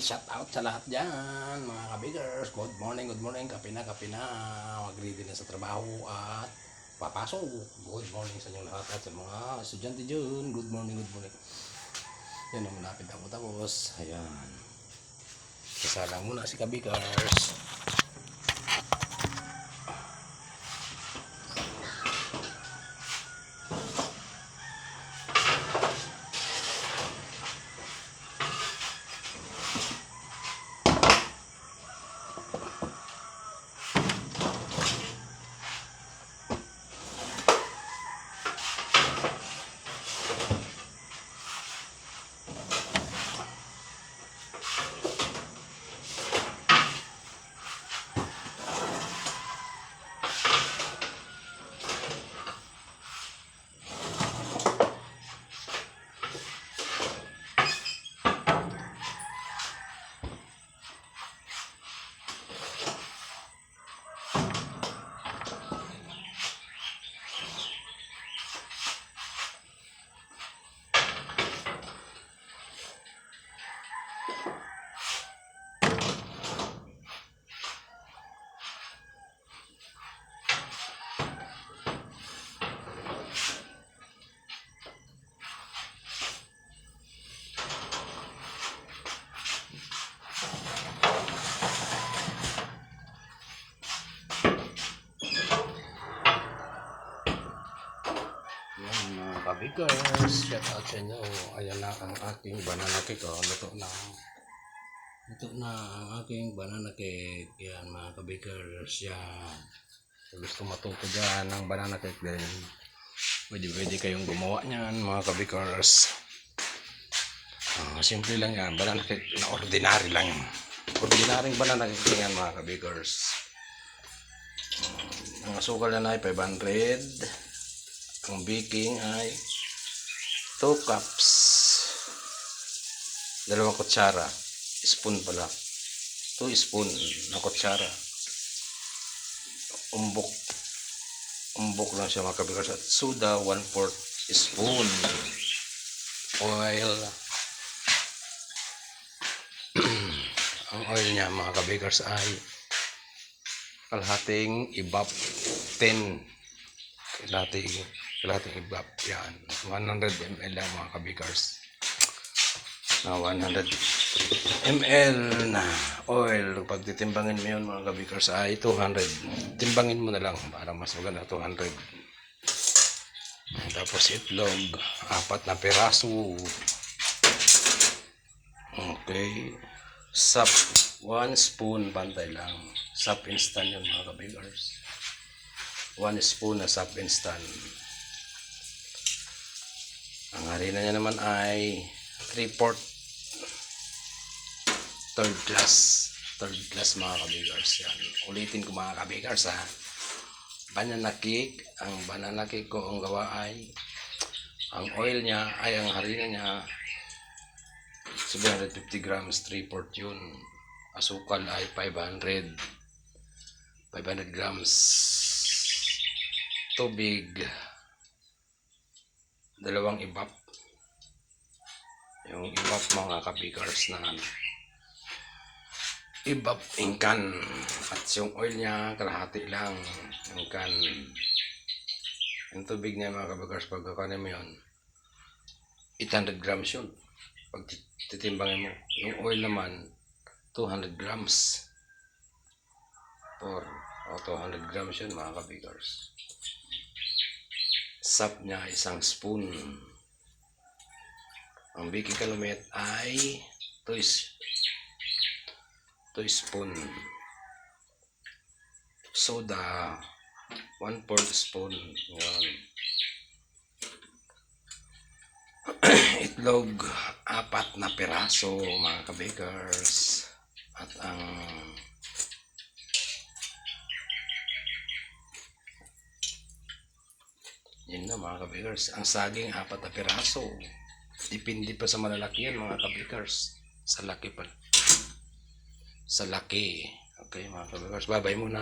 shout out sa lahat dyan, mga kabigers. Good morning, good morning. Kape na, kape na. Mag-ready na sa trabaho at papasok. Good morning sa inyong lahat at sa mga estudyante dyan. Good morning, good morning. Yan malapit ako tapos. Ayan. Kasalang muna si kabigers. Mga kabigers. Shout out sa inyo. Ayan na ang aking banana cake. Oh. Luto na. Luto na ang aking banana cake. Yan mga kabigers. Yan. Kung gusto matuto dyan ng banana cake din. Pwede pwede kayong gumawa niyan mga kabigers. Ah, simple lang yan. Banana cake na ordinary lang. Ordinaryong banana cake yan mga kabigers. Ah, ang asukal na ay 500 ang baking ay 2 cups. Dalawang kutsara. Spoon pala. 2 spoon na kutsara. Umbok. Umbok lang siya mga kabigars at soda 1 4 spoon. Oil. Ang oil niya mga kabigars ay kalahating ibab 10 kalahating kalahating ibab yan. 100 ml lang mga kabigars na 100 ml na oil. Pag titimbangin mo yun mga kabigars ay 200 timbangin mo na lang para mas maganda 200 tapos itlog apat na peraso okay. Sap 1 spoon pantay lang. Sap instant yun mga kabigars 1 spoon na sap instant ang harina niya naman ay 3 port third class third class mga kabigars yan. Ulitin ko mga kabigars ha. Banana cake ang banana cake ko ang gawa ay ang oil niya ay ang harina niya 750 grams 3 port yun. Asukal ay 500 500 grams. Tubig dalawang ibap. Yung ibap mga kabigars na ibap. Ingkan at yung oil niya kalahati lang. Ingkan yung tubig niya mga kabigars pag kakanin mo yun 800 grams yun. Pag titimbangin mo yung oil naman 200 grams. Or o 200 grams yun mga kabigars sap niya isang spoon. Ang baking calumet ay 2 2 spoon. Soda 1 4 spoon. Yan. Itlog apat na piraso mga kabakers. At ang Yun na mga kabikers. Ang saging, apat na piraso. Depende pa sa malalaki yan mga kabikers. Sa laki pa. Sa laki. Okay mga kabikers. Babay muna.